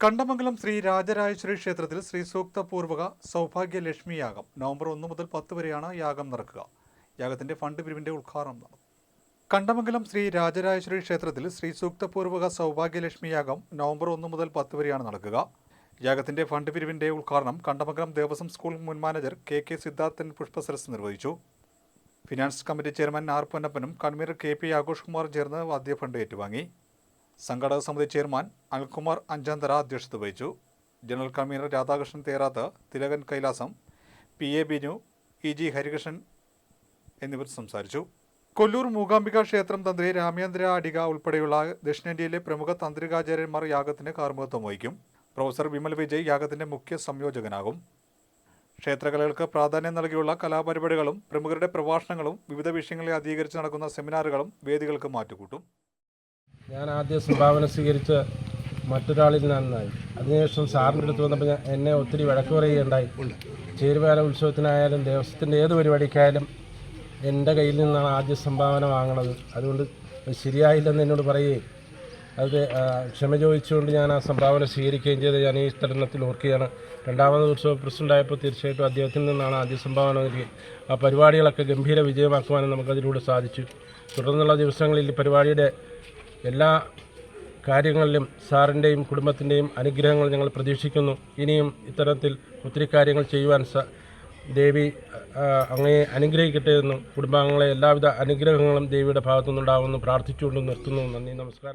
കണ്ടമംഗലം ശ്രീ രാജരാജേശ്വരി ക്ഷേത്രത്തിൽ ശ്രീ സൂക്തപൂർവക സൗഭാഗ്യലക്ഷ്മി യാഗം നവംബർ ഒന്ന് മുതൽ പത്ത് വരെയാണ് യാഗം നടക്കുക. യാഗത്തിന്റെ ഫണ്ട് പിരിവിന്റെ ഉദ്ഘാടനം നടന്നു. കണ്ടമംഗലം ശ്രീ രാജരാജേശ്വരി ക്ഷേത്രത്തിൽ ശ്രീ സൂക്തപൂർവക സൗഭാഗ്യലക്ഷ്മി യാഗം നവംബർ ഒന്ന് മുതൽ പത്ത് വരെയാണ് നടക്കുക. യാഗത്തിന്റെ ഫണ്ട് പിരിവിന്റെ ഉദ്ഘാടനം കണ്ടമംഗലം ദേവസ്വം സ്കൂൾ മുൻ manager K K Siddharthan Pushpasaras നിർവഹിച്ചു. Finance committee chairman R പൊന്നപ്പനും convener K P Aghosh Kumar ചേർന്ന് വാദ്യ ഫണ്ട് ഏറ്റുവാങ്ങി. സംഘാടക സമിതി ചെയർമാൻ അനിൽകുമാർ അഞ്ചാന്തര അധ്യക്ഷത വഹിച്ചു. General convener Radhakrishnan Therath Thilakan Kailasam P A Binu E G Harikrishnan എന്നിവർ സംസാരിച്ചു. കൊല്ലൂർ മൂകാംബിക ക്ഷേത്രം തന്ത്രി രാമേന്ദ്ര അടിക ഉൾപ്പെടെയുള്ള ദക്ഷിണേന്ത്യയിലെ പ്രമുഖ തന്ത്രികാചാര്യന്മാർ യാഗത്തിന് കാർമുഖത്വം വഹിക്കും. പ്രൊഫസർ വിമൽ വിജയ് യാഗത്തിന്റെ മുഖ്യ സംയോജകനാകും. ക്ഷേത്രകലകൾക്ക് പ്രാധാന്യം നൽകിയുള്ള കലാപരിപാടികളും പ്രമുഖരുടെ പ്രഭാഷണങ്ങളും വിവിധ വിഷയങ്ങളെ അധികരിച്ച് നടക്കുന്ന സെമിനാറുകളും വേദികൾക്ക് മാറ്റുകൂട്ടും. ഞാൻ ആദ്യം സംഭാവന സ്വീകരിച്ച് മറ്റൊരാളിൽ നിന്നായി. അതിനുശേഷം സാറിന്റെ അടുത്ത് വന്നപ്പോൾ ഞാൻ എന്നെ ഒത്തിരി വഴക്ക് പറയുകയുണ്ടായി. ചേരുവാല ഉത്സവത്തിനായാലും ദേവസ്വത്തിന്റെ ഏത് പരിപാടിക്കായാലും എന്റെ കയ്യിൽ നിന്നാണ് ആദ്യ സംഭാവന വാങ്ങണത്. അതുകൊണ്ട് അത് ശരിയായില്ലെന്ന് എന്നോട് പറയുകയും അത് ക്ഷമ ചോദിച്ചുകൊണ്ട് ഞാൻ ആ സംഭാവന സ്വീകരിക്കുകയും ചെയ്ത് ഞാൻ ഈ തരുണത്തിൽ ഓർക്കുകയാണ്. രണ്ടാമത് ഉത്സവ പ്രസിഡന്റായപ്പോൾ തീർച്ചയായിട്ടും അദ്ദേഹത്തിൽ നിന്നാണ് ആദ്യ സംഭാവന നൽകി ആ പരിപാടികളൊക്കെ ഗംഭീര വിജയമാക്കുവാനും നമുക്കതിലൂടെ സാധിച്ചു. തുടർന്നുള്ള ദിവസങ്ങളിൽ പരിപാടിയുടെ എല്ലാ കാര്യങ്ങളിലും സാറിന്റെയും കുടുംബത്തിന്റെയും അനുഗ്രഹങ്ങൾ ഞങ്ങൾ പ്രതീക്ഷിക്കുന്നു. ഇനിയും ഇത്തരത്തിൽ ഒത്തിരി കാര്യങ്ങൾ ചെയ്യുവാൻ സ ദേവി അങ്ങയെ അനുഗ്രഹിക്കട്ടെ എന്നും കുടുംബാംഗങ്ങളെ എല്ലാവിധ അനുഗ്രഹങ്ങളും ദേവിയുടെ ഭാഗത്തുനിന്നുണ്ടാവുമെന്നും പ്രാർത്ഥിച്ചുകൊണ്ട് നിർത്തുന്നു. നന്ദി നമസ്കാരം.